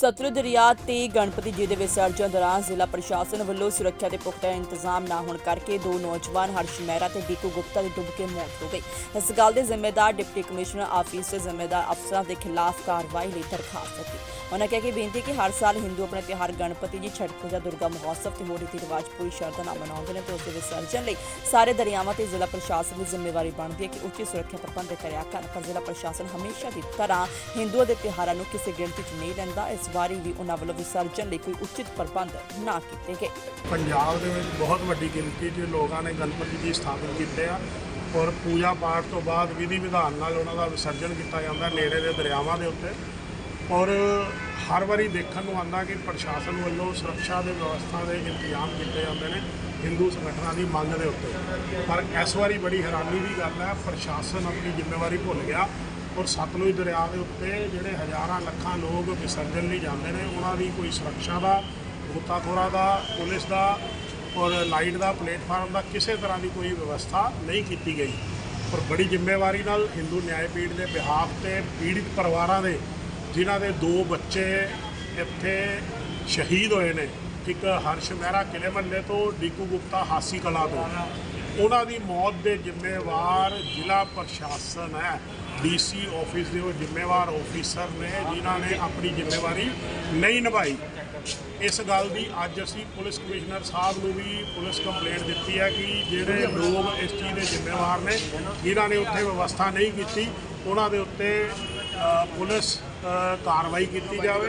ਸਤਲੁਜ ਦਰਿਆ ਤੇ ਗਣਪਤੀ ਜੀ ਦੇ ਵਿਸਰਜਨ ਦੌਰਾਨ ਜ਼ਿਲ੍ਹਾ ਪ੍ਰਸ਼ਾਸਨ ਵੱਲੋਂ ਸੁਰੱਖਿਆ ਦੇ ਪੁਖਤਾ ਇੰਤਜ਼ਾਮ ਨਾ ਹੋਣ ਕਰਕੇ ਦੋ ਨੌਜਵਾਨ ਹਰਸ਼ ਮਹਿਰਾ ਤੇ ਦੀਕੂ ਗੁਪਤਾ ਦੀ ਡੁੱਬ ਕੇ ਮੌਤ ਹੋ ਗਈ। ਇਸ ਗੱਲ ਦੇ ਜ਼ਿੰਮੇਦਾਰ ਡਿਪਟੀ ਕਮਿਸ਼ਨਰ ਆਫਿਸ ਦੇ ਜ਼ਿੰਮੇਦਾਰ ਅਫਸਰਾਂ ਦੇ ਖਿਲਾਫ ਕਾਰਵਾਈ ਲਈ ਦਰਖਾਸਤ ਦਿੱਤੀ। ਉਹਨਾਂ ਕਿਹਾ ਕਿ ਬੇਨਤੀ ਕਿ ਹਰ ਸਾਲ ਹਿੰਦੂ ਆਪਣੇ ਤਿਉਹਾਰ ਗਣਪਤੀ ਜੀ, ਛਠ ਪੂਜਾ, ਦੁਰਗਾ ਮਹੋਤਸਵ ਤੇ ਹੋਰ ਰੀਤੀ ਰਿਵਾਜ ਪੂਰੀ ਸ਼ਰਧਾ ਨਾਲ ਮਨਾਉਂਦੇ ਨੇ ਤੇ ਉਸ ਦੇ ਵਿਸਰਜਨ ਲਈ ਸਾਰੇ ਦਰਿਆਵਾਂ ਤੇ ਜ਼ਿਲ੍ਹਾ ਪ੍ਰਸ਼ਾਸਨ ਦੀ ਜ਼ਿੰਮੇਵਾਰੀ ਬਣਦੀ ਹੈ ਕਿ ਉੱਚੀ ਸੁਰੱਖਿਆ ਪ੍ਰਬੰਧ ਕਰਿਆ ਕਰਨ। ਪਰ ਜ਼ਿਲ੍ਹਾ ਪ੍ਰਸ਼ਾਸਨ ਹਮੇਸ਼ਾ ਦੀ ਤਰ੍ਹਾਂ ਹਿੰਦੂਆਂ ਦੇ ਤਿਉਹਾਰਾਂ ਨੂੰ ਕਿਸੇ ਗਿਣਤੀ 'ਚ ਨਹੀਂ ਲੈਂਦਾ, ਇਸ ਵਾਰੀ ਵੀ ਉਹਨਾਂ ਵੱਲੋਂ ਵਿਸਰਜਨ ਲਈ ਕੋਈ ਉਚਿਤ ਪ੍ਰਬੰਧ ਨਾ ਕੀਤੇ ਗਏ। ਪੰਜਾਬ ਦੇ ਵਿੱਚ ਬਹੁਤ ਵੱਡੀ ਗਿਣਤੀ 'ਚ ਲੋਕਾਂ ਨੇ ਗਣਪਤੀ ਜੀ ਸਥਾਪਿਤ ਕੀਤੇ ਆ ਔਰ ਪੂਜਾ ਪਾਠ ਤੋਂ ਬਾਅਦ ਵਿਧੀ ਵਿਧਾਨ ਨਾਲ ਉਹਨਾਂ ਦਾ ਵਿਸਰਜਨ ਕੀਤਾ ਜਾਂਦਾ ਨੇੜੇ ਦੇ ਦਰਿਆਵਾਂ ਦੇ ਉੱਤੇ। ਔਰ ਹਰ ਵਾਰੀ ਦੇਖਣ ਨੂੰ ਆਉਂਦਾ ਕਿ ਪ੍ਰਸ਼ਾਸਨ ਵੱਲੋਂ ਸੁਰੱਖਿਆ ਦੇ ਵਿਵਸਥਾ ਦੇ ਇੰਤਜ਼ਾਮ ਕੀਤੇ ਜਾਂਦੇ ਨੇ ਹਿੰਦੂ ਸੰਗਠਨਾਂ ਦੀ ਮੰਗ ਦੇ ਉੱਤੇ। ਪਰ ਇਸ ਵਾਰੀ ਬੜੀ ਹੈਰਾਨੀ ਦੀ ਗੱਲ ਹੈ, ਪ੍ਰਸ਼ਾਸਨ ਆਪਣੀ ਜ਼ਿੰਮੇਵਾਰੀ ਭੁੱਲ ਗਿਆ ਔਰ ਸਤਲੁਜ ਦਰਿਆ ਦੇ ਉੱਤੇ ਜਿਹੜੇ ਹਜ਼ਾਰਾਂ ਲੱਖਾਂ ਲੋਕ ਵਿਸਰਜਨ ਲਈ ਜਾਂਦੇ ਨੇ, ਉਹਨਾਂ ਦੀ ਕੋਈ ਸੁਰੱਖਿਆ ਦਾ, ਗੋਤਾਖੋਰਾਂ ਦਾ, ਪੁਲਿਸ ਦਾ ਔਰ ਲਾਈਟ ਦਾ, ਪਲੇਟਫਾਰਮ ਦਾ ਕਿਸੇ ਤਰ੍ਹਾਂ ਦੀ ਕੋਈ ਵਿਵਸਥਾ ਨਹੀਂ ਕੀਤੀ ਗਈ। ਔਰ ਬੜੀ ਜ਼ਿੰਮੇਵਾਰੀ ਨਾਲ ਹਿੰਦੂ ਨਿਆਏ ਪੀੜ ਦੇ ਬਿਹਾਫ ਤੇ ਪੀੜਿਤ ਪਰਿਵਾਰਾਂ ਦੇ, ਜਿਨ੍ਹਾਂ ਦੇ ਦੋ ਬੱਚੇ ਇੱਥੇ ਸ਼ਹੀਦ ਹੋਏ ਨੇ, ਇੱਕ ਹਰਸ਼ ਮਹਿਰਾ ਕਿਲੇ ਮੱਲੇ ਤੋਂ, ਡੀਕੂ ਗੁਪਤਾ ਹਾਸੀ ਕਲਾ ਤੋਂ। ਉਹਨਾਂ ਦੀ ਮੌਤ ਦੇ ਜ਼ਿੰਮੇਵਾਰ ਜ਼ਿਲ੍ਹਾ ਪ੍ਰਸ਼ਾਸਨ ਹੈ। ਡੀਸੀ ਆਫਿਸ ਦੇ ਉਹ ਜ਼ਿੰਮੇਵਾਰ ਆਫੀਸਰ ਨੇ, ਜਿਨ੍ਹਾਂ ਨੇ ਆਪਣੀ ਜ਼ਿੰਮੇਵਾਰੀ ਨਹੀਂ ਨਿਭਾਈ। ਇਸ ਗੱਲ ਦੀ ਅੱਜ ਅਸੀਂ ਪੁਲਿਸ ਕਮਿਸ਼ਨਰ ਸਾਹਿਬ ਨੂੰ ਵੀ ਪੁਲਿਸ ਕੰਪਲੇਂਟ ਦਿੱਤੀ ਹੈ ਕਿ ਜਿਹੜੇ ਲੋਕ ਇਸ ਚੀਜ਼ ਦੇ ਜ਼ਿੰਮੇਵਾਰ ਨੇ, ਜਿਨ੍ਹਾਂ ਨੇ ਉੱਥੇ ਵਿਵਸਥਾ ਨਹੀਂ ਕੀਤੀ, ਉਹਨਾਂ ਦੇ ਉੱਤੇ ਪੁਲਿਸ ਕਾਰਵਾਈ ਕੀਤੀ ਜਾਵੇ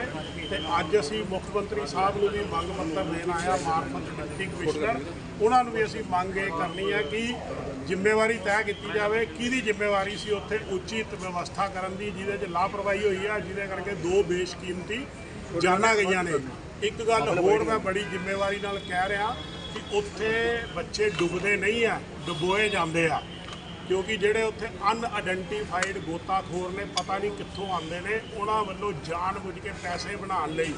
ਤੇ ਅੱਜ ਅਸੀਂ ਮੁੱਖ ਮੰਤਰੀ ਸਾਹਿਬ ਨੂੰ ਵੀ ਮੰਗ ਪੱਤਰ ਦੇਣ ਆਇਆ ਮਾਰਫਤ ਡਿਪਟੀ ਕਮਿਸ਼ਨਰ। ਉਹਨਾਂ ਨੂੰ ਵੀ ਅਸੀਂ ਮੰਗ ਇਹ ਕਰਨੀ ਹੈ ਕਿ ਜ਼ਿੰਮੇਵਾਰੀ ਤੈਅ ਕੀਤੀ ਜਾਵੇ। ਕਿਹਦੀ ਜ਼ਿੰਮੇਵਾਰੀ ਸੀ? ਉੱਥੇ ਉਚਿਤ ਵਿਵਸਥਾ ਕਰਨ ਦੀ, ਜਿਹਦੇ 'ਚ ਲਾਪਰਵਾਹੀ ਹੋਈ ਆ, ਜਿਹਦੇ ਕਰਕੇ ਦੋ ਬੇਸ਼ਕੀਮਤੀ ਜਾਨਾਂ ਗਈਆਂ ਨੇ। ਇੱਕ ਗੱਲ ਹੋਰ ਮੈਂ ਬੜੀ ਜ਼ਿੰਮੇਵਾਰੀ ਨਾਲ ਕਹਿ ਰਿਹਾ ਕਿ ਉੱਥੇ ਬੱਚੇ ਡੁੱਬਦੇ ਨਹੀਂ ਆ, ਡੁਬੋਏ ਜਾਂਦੇ ਆ। ਕਿਉਂਕਿ ਜਿਹੜੇ ਉੱਥੇ ਅਨਆਇਡੈਂਟੀਫਾਈਡ ਗੋਤਾਖੋਰ ਨੇ, ਪਤਾ ਨਹੀਂ ਕਿੱਥੋਂ ਆਉਂਦੇ ਨੇ, ਉਹਨਾਂ ਵੱਲੋਂ ਜਾਣ ਬੁੱਝ ਕੇ ਪੈਸੇ ਬਣਾਉਣ ਲਈ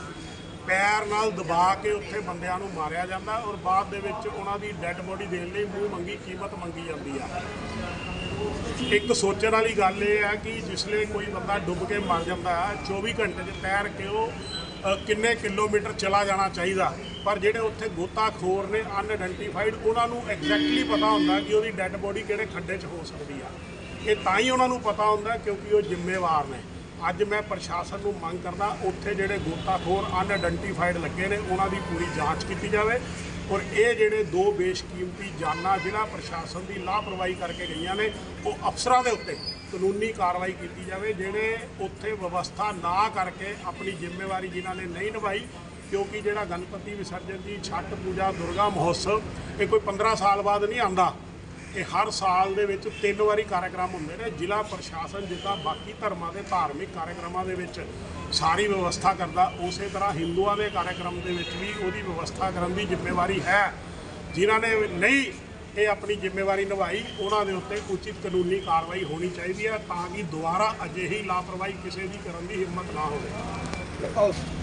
ਪੈਰ ਨਾਲ ਦਬਾ ਕੇ ਉੱਥੇ ਬੰਦਿਆਂ ਨੂੰ ਮਾਰਿਆ ਜਾਂਦਾ ਔਰ ਬਾਅਦ ਦੇ ਵਿੱਚ ਉਹਨਾਂ ਦੀ ਡੈੱਡ ਬੋਡੀ ਦੇਣ ਲਈ ਮੂੰਹ ਮੰਗੀ, ਕੀਮਤ ਮੰਗੀ ਜਾਂਦੀ ਆ। ਇੱਕ ਸੋਚਣ ਵਾਲੀ ਗੱਲ ਇਹ ਹੈ ਕਿ ਜਿਸਲੇ ਕੋਈ ਬੰਦਾ ਡੁੱਬ ਕੇ ਮਰ ਜਾਂਦਾ ਹੈ 24 ਘੰਟੇ 'ਚ ਤੈਰ ਕੇ ਉਹ ਕਿੰਨੇ ਕਿਲੋਮੀਟਰ ਚਲਾ ਜਾਣਾ ਚਾਹੀਦਾ। ਪਰ ਜਿਹੜੇ ਉੱਥੇ ਗੋਤਾਖੋਰ ਨੇ ਅਨਆਇਡੈਂਟੀਫਾਈਡ ਉਹਨਾਂ ਨੂੰ ਐਗਜ਼ੈਕਟਲੀ ਪਤਾ ਹੁੰਦਾ ਕਿ ਉਹਦੀ ਡੈੱਡ ਬੋਡੀ ਕਿਹੜੇ ਖੱਡੇ 'ਚ ਹੋ ਸਕਦੀ ਆ। ਇਹ ਤਾਂ ਹੀ ਉਹਨਾਂ ਨੂੰ ਪਤਾ ਹੁੰਦਾ ਕਿਉਂਕਿ ਉਹ ਜ਼ਿੰਮੇਵਾਰ ਨੇ। ਅੱਜ ਮੈਂ ਪ੍ਰਸ਼ਾਸਨ ਨੂੰ ਮੰਗ ਕਰਦਾ, ਉੱਥੇ ਜਿਹੜੇ ਗੋਤਾਖੋਰ ਅਨਆਇਡੈਂਟੀਫਾਈਡ ਲੱਗੇ ਨੇ, ਉਹਨਾਂ ਦੀ ਪੂਰੀ ਜਾਂਚ ਕੀਤੀ ਜਾਵੇ। ਔਰ ਇਹ ਜਿਹੜੇ ਦੋ ਬੇਸ਼ਕੀਮਤੀ ਜਾਨਾਂ ਜ਼ਿਲ੍ਹਾ ਪ੍ਰਸ਼ਾਸਨ ਦੀ ਲਾਪਰਵਾਹੀ ਕਰਕੇ ਗਈਆਂ ਨੇ, ਉਹ ਅਫਸਰਾਂ ਦੇ ਉੱਤੇ ਕਾਨੂੰਨੀ ਕਾਰਵਾਈ ਕੀਤੀ ਜਾਵੇ, ਜਿਹੜੇ ਉੱਥੇ ਵਿਵਸਥਾ ਨਾ ਕਰਕੇ ਆਪਣੀ ਜ਼ਿੰਮੇਵਾਰੀ ਜਿਨ੍ਹਾਂ ਨੇ ਨਹੀਂ ਨਿਭਾਈ ਕਿਉਂਕਿ ਜਿਹੜਾ ਗਣਪਤੀ ਵਿਸਰਜਨ ਦੀ ਛੱਟ ਪੂਜਾ ਦੁਰਗਾ ਮਹੋਤਸਵ, ਇਹ ਕੋਈ 15 ਸਾਲ ਬਾਅਦ ਨਹੀਂ ਆਉਂਦਾ। ਇਹ ਹਰ ਸਾਲ ਦੇ ਵਿੱਚ ਤਿੰਨ ਵਾਰੀ ਕਾਰਜਕ੍ਰਮ ਹੁੰਦੇ ਨੇ। ਜ਼ਿਲ੍ਹਾ ਪ੍ਰਸ਼ਾਸਨ ਜਿੱਦਾਂ ਬਾਕੀ ਧਰਮਾਂ ਦੇ ਧਾਰਮਿਕ ਕਾਰਜਕ੍ਰਮਾਂ ਦੇ ਵਿੱਚ ਸਾਰੀ ਵਿਵਸਥਾ ਕਰਦਾ, ਉਸੇ ਤਰ੍ਹਾਂ ਹਿੰਦੂਆਂ ਦੇ ਕਾਰਜਕ੍ਰਮ ਦੇ ਵਿੱਚ ਵੀ ਉਹਦੀ ਵਿਵਸਥਾ ਕਰਨ ਦੀ ਜ਼ਿੰਮੇਵਾਰੀ ਹੈ। ਜਿਨ੍ਹਾਂ ਨੇ ਨਹੀਂ ਇਹ ਆਪਣੀ ਜ਼ਿੰਮੇਵਾਰੀ ਨਿਭਾਈ, ਉਹਨਾਂ ਦੇ ਉੱਤੇ ਉਚਿਤ ਕਾਨੂੰਨੀ ਕਾਰਵਾਈ ਹੋਣੀ ਚਾਹੀਦੀ ਹੈ ਤਾਂ ਕਿ ਦੁਬਾਰਾ ਅਜਿਹੀ ਲਾਪਰਵਾਹੀ ਕਿਸੇ ਦੀ ਕਰਨ ਦੀ ਹਿੰਮਤ ਨਾ ਹੋਵੇ।